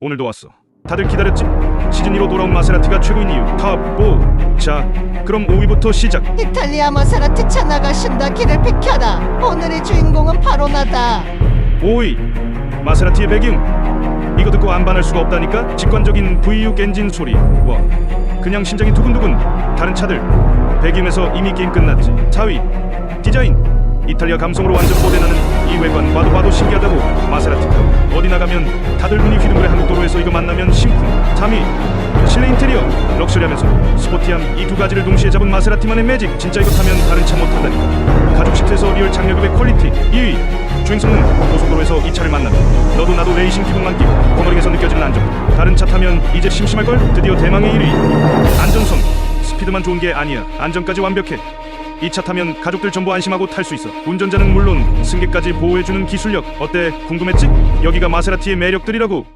오늘도 왔어. 다들 기다렸지? 시즌 2로 돌아온 마세라티가 최고인 이유. 탑5 자 그럼 5위부터 시작. 이탈리아 마세라티 차 나가신다. 길을 비켜라. 오늘의 주인공은 바로 나다. 5위. 마세라티의 배기음 이거 듣고 안 반할 수가 없다니까? 직관적인 V6 엔진 소리. 와. 그냥 심장이 두근두근. 다른 차들. 배기음에서 이미 게임 끝났지. 4위. 디자인 이탈리아 감성으로 완전 뽀대나는 이 외관 봐도 봐도 신기하다고 마세라티 어디 나가면 다들 눈이 휘둥그레 한국 도로에서 이거 만나면 심쿵 3위 실내 인테리어 럭셔리하면서 스포티함 이 두 가지를 동시에 잡은 마세라티만의 매직. 진짜 이거 타면 다른 차 못한다니. 가죽 시트에서 리얼 장려급의 퀄리티. 2위 주행 성능 고속도로에서 이 차를 만나면 너도 나도 레이싱 기분만 끼고 코너링에서 느껴지는 안정. 다른 차 타면 이제 심심할걸? 드디어 대망의 1위. 안전성. 스피드만 좋은 게 아니야. 안전까지 완벽해 이 차 타면 가족들 전부 안심하고 탈 수 있어. 운전자는 물론 승객까지 보호해주는 기술력. 어때? 궁금했지? 여기가 마세라티의 매력들이라고